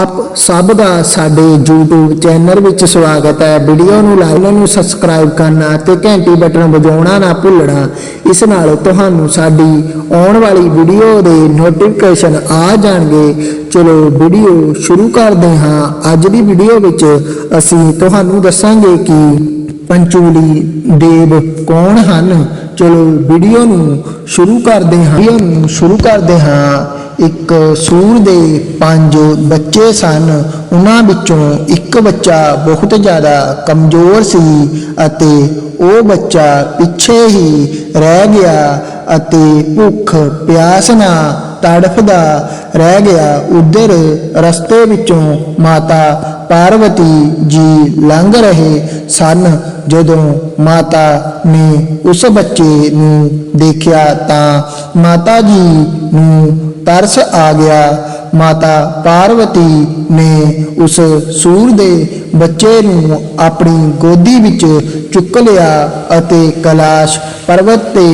ਆਪ ਸਭ ਦਾ ਸਾਡੇ YouTube ਚੈਨਲ ਵਿੱਚ ਸਵਾਗਤ ਹੈ। ਵੀਡੀਓ ਨੂੰ ਲਾਈਕ ਨੂੰ ਸਬਸਕ੍ਰਾਈਬ ਕਰਨਾ ਤੇ ਘੰਟੀ ਬਟਨ ਵਜਾਉਣਾ ਨਾ ਭੁੱਲਣਾ। ਇਸ ਨਾਲ ਤੁਹਾਨੂੰ ਸਾਡੀ ਆਉਣ ਵਾਲੀ ਵੀਡੀਓ ਦੇ ਨੋਟੀਫਿਕੇਸ਼ਨ ਆ ਜਾਣਗੇ। ਚਲੋ ਵੀਡੀਓ ਸ਼ੁਰੂ ਕਰਦੇ ਹਾਂ। ਅੱਜ ਦੀ ਵੀਡੀਓ ਵਿੱਚ ਅਸੀਂ ਤੁਹਾਨੂੰ ਦੱਸਾਂਗੇ ਕਿ ਪੰਚੂਲੀ ਦੇਵ ਕੌਣ ਹਨ? ਚਲੋ ਵੀਡੀਓ ਨੂੰ ਸ਼ੁਰੂ ਕਰਦੇ ਹਾਂ। ਵੀਡੀਓ ਨੂੰ ਸ਼ੁਰੂ ਕਰਦੇ ਹਾਂ। ਇੱਕ ਸੂਰ ਦੇ ਪੰਜ ਬੱਚੇ ਸਨ। ਉਹਨਾਂ ਵਿੱਚੋਂ ਇੱਕ ਬੱਚਾ ਬਹੁਤ ਜ਼ਿਆਦਾ ਕਮਜ਼ੋਰ ਸੀ ਅਤੇ ਉਹ ਬੱਚਾ ਪਿੱਛੇ ਹੀ ਰਹਿ ਗਿਆ ਅਤੇ ਭੁੱਖ, ਪਿਆਸ ਨਾਲ ਤੜਫਦਾ ਰਹਿ ਗਿਆ। ਉਧਰ ਰਸਤੇ ਵਿੱਚੋਂ ਮਾਤਾ ਪਾਰਵਤੀ ਜੀ ਲੰਘ ਰਹੇ ਸਨ। ਜਦੋਂ ਮਾਤਾ ਨੇ ਉਸ ਬੱਚੇ ਨੂੰ ਦੇਖਿਆ ਤਾਂ ਮਾਤਾ ਜੀ ਨੂੰ ਤਰਸ ਆ ਗਿਆ। ਮਾਤਾ ਪਾਰਵਤੀ ਨੇ ਉਸ ਸੂਰ ਦੇ ਬੱਚੇ ਨੂੰ ਆਪਣੀ ਗੋਦੀ ਵਿੱਚ ਚੁੱਕ ਲਿਆ ਅਤੇ ਕੈਲਾਸ਼ ਪਰਬਤ ਤੇ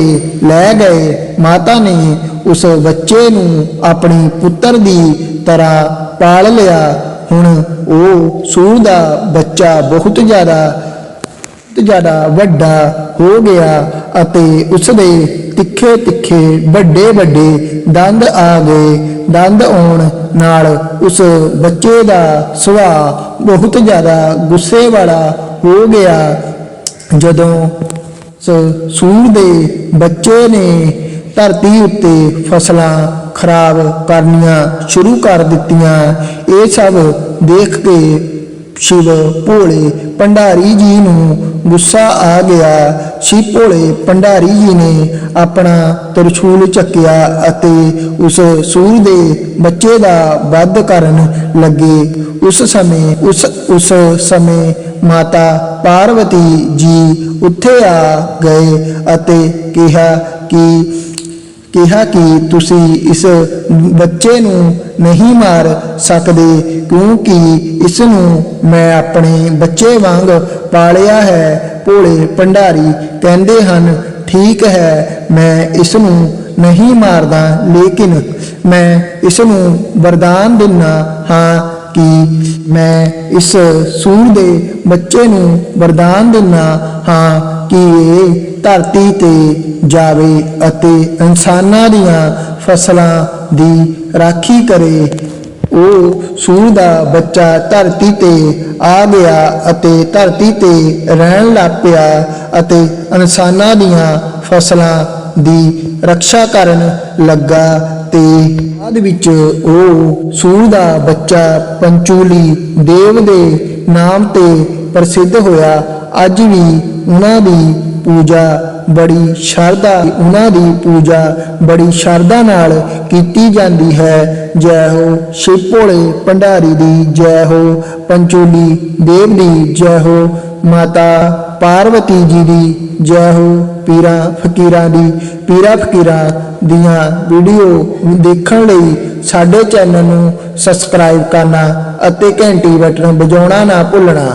ਲੈ ਗਏ। ਮਾਤਾ ਨੇ ਉਸ ਬੱਚੇ ਨੂੰ ਆਪਣੀ ਪੁੱਤਰ ਦੀ ਤਰ੍ਹਾਂ ਪਾਲ ਲਿਆ। ਹੁਣ ਉਹ ਸੂਰ ਦਾ ਬੱਚਾ ਬਹੁਤ ਜ਼ਿਆਦਾ ਬਹੁਤ ਜ਼ਿਆਦਾ ਵੱਡਾ ਹੋ ਗਿਆ ਅਤੇ ਉਸ ਦੇ ਤਿੱਖੇ ਤਿੱਖੇ, ਵੱਡੇ ਵੱਡੇ ਦੰਦ ਆ ਗਏ। ਦੰਦ ਆਉਣ ਨਾਲ ਉਸ ਬੱਚੇ ਦਾ ਸੁਭਾਅ ਬਹੁਤ ਜ਼ਿਆਦਾ ਗੁੱਸੇ ਵਾਲਾ ਹੋ ਗਿਆ। ਜਦੋਂ ਸ- ਸੂਰ ਦੇ ਬੱਚੇ ਨੇ ਧਰਤੀ ਉੱਤੇ ਫਸਲਾਂ ਖਰਾਬ ਕਰਨੀਆਂ ਸ਼ੁਰੂ ਕਰ ਦਿੱਤੀਆਂ, ਇਹ ਸਭ ਦੇਖ ਕੇ ਸ਼ਿਵ ਭੋਲੇ ਭੰਡਾਰੀ ਜੀ ਨੂੰ ਗੁੱਸਾ ਆ ਗਿਆ। ਸ਼ਿਵ ਭੋਲੇ ਭੰਡਾਰੀ ਜੀ ਨੇ ਆਪਣਾ ਤਰਸ਼ੂਲ ਚੱਕਿਆ ਅਤੇ ਉਸ ਸੂਰ ਦੇ ਬੱਚੇ ਦਾ ਵੱਧ ਕਰਨ ਲੱਗੇ। ਉਸ ਸਮੇਂ, ਉਸ ਉਸ ਸਮੇਂ ਮਾਤਾ ਪਾਰਵਤੀ ਜੀ ਉੱਥੇ ਆ ਗਏ ਅਤੇ ਕਿਹਾ ਕਿ ਕਿਹਾ ਕਿ ਤੁਸੀਂ ਇਸ ਬੱਚੇ ਨੂੰ ਨਹੀਂ ਮਾਰ ਸਕਦੇ, ਕਿਉਂਕਿ ਇਸ ਨੂੰ ਮੈਂ ਆਪਣੇ ਬੱਚੇ ਵਾਂਗ ਪਾਲਿਆ ਹੈ। ਭੋਲੇ ਭੰਡਾਰੀ ਕਹਿੰਦੇ ਹਨ, ਠੀਕ ਹੈ, ਮੈਂ ਇਸ ਨੂੰ ਨਹੀਂ ਮਾਰਦਾ, ਲੇਕਿਨ ਮੈਂ ਇਸ ਨੂੰ ਵਰਦਾਨ ਦਿੰਨਾ ਹਾਂ। ਕਿ ਮੈਂ ਇਸ ਸੂਰ ਦੇ ਬੱਚੇ ਨੂੰ ਵਰਦਾਨ ਦਿੰਨਾ ਹਾਂ ਕਿ ਇਹ ਧਰਤੀ ਤੇ ਜਾਵੇ ਅਤੇ ਇਨਸਾਨਾਂ ਦੀਆਂ ਫਸਲਾਂ ਦੀ ਰਾਖੀ ਕਰੇ। ਉਹ ਸੂਰ ਦਾ ਬੱਚਾ ਧਰਤੀ ਤੇ ਆ ਗਿਆ ਅਤੇ ਧਰਤੀ ਤੇ ਰਹਿਣ ਲੱਗ ਪਿਆ ਅਤੇ ਇਨਸਾਨਾਂ ਦੀਆਂ ਫਸਲਾਂ ਦੀ ਰੱਖਿਆ ਕਰਨ ਲੱਗਾ। ਤੇ ਬਾਅਦ ਵਿੱਚ ਉਹ ਸੂਰ ਦਾ ਬੱਚਾ ਪੰਚੂਲੀ ਦੇਵ ਦੇ ਨਾਮ ਤੇ ਪ੍ਰਸਿੱਧ ਹੋਇਆ। ਅੱਜ ਵੀ ਉਹਨਾਂ ਦੀ ਪੂਜਾ ਬੜੀ ਸ਼ਰਧਾ, ਉਹਨਾਂ ਦੀ ਪੂਜਾ ਬੜੀ ਸ਼ਰਧਾ ਨਾਲ ਕੀਤੀ ਜਾਂਦੀ ਹੈ। ਜੈ ਹੋ ਸ਼ਿਵ ਭੋਲੇ ਭੰਡਾਰੀ ਦੀ, ਜੈ ਹੋ ਪੰਚੂਲੀ ਦੇਵ ਦੀ, ਜੈ ਹੋ ਮਾਤਾ ਪਾਰਵਤੀ ਜੀ ਦੀ ਜੈ ਹੋ ਪੀਰਾਂ ਫਕੀਰਾਂ ਦੀ, ਪੀਰਾਂ ਫਕੀਰਾਂ ਦੀਆਂ ਵੀਡੀਓ ਦੇਖਣ ਲਈ ਸਾਡੇ ਚੈਨਲ ਨੂੰ ਸਬਸਕ੍ਰਾਈਬ ਕਰਨਾ ਅਤੇ ਘੰਟੀ ਬਟਨ ਵਜਾਉਣਾ ਨਾ ਭੁੱਲਣਾ।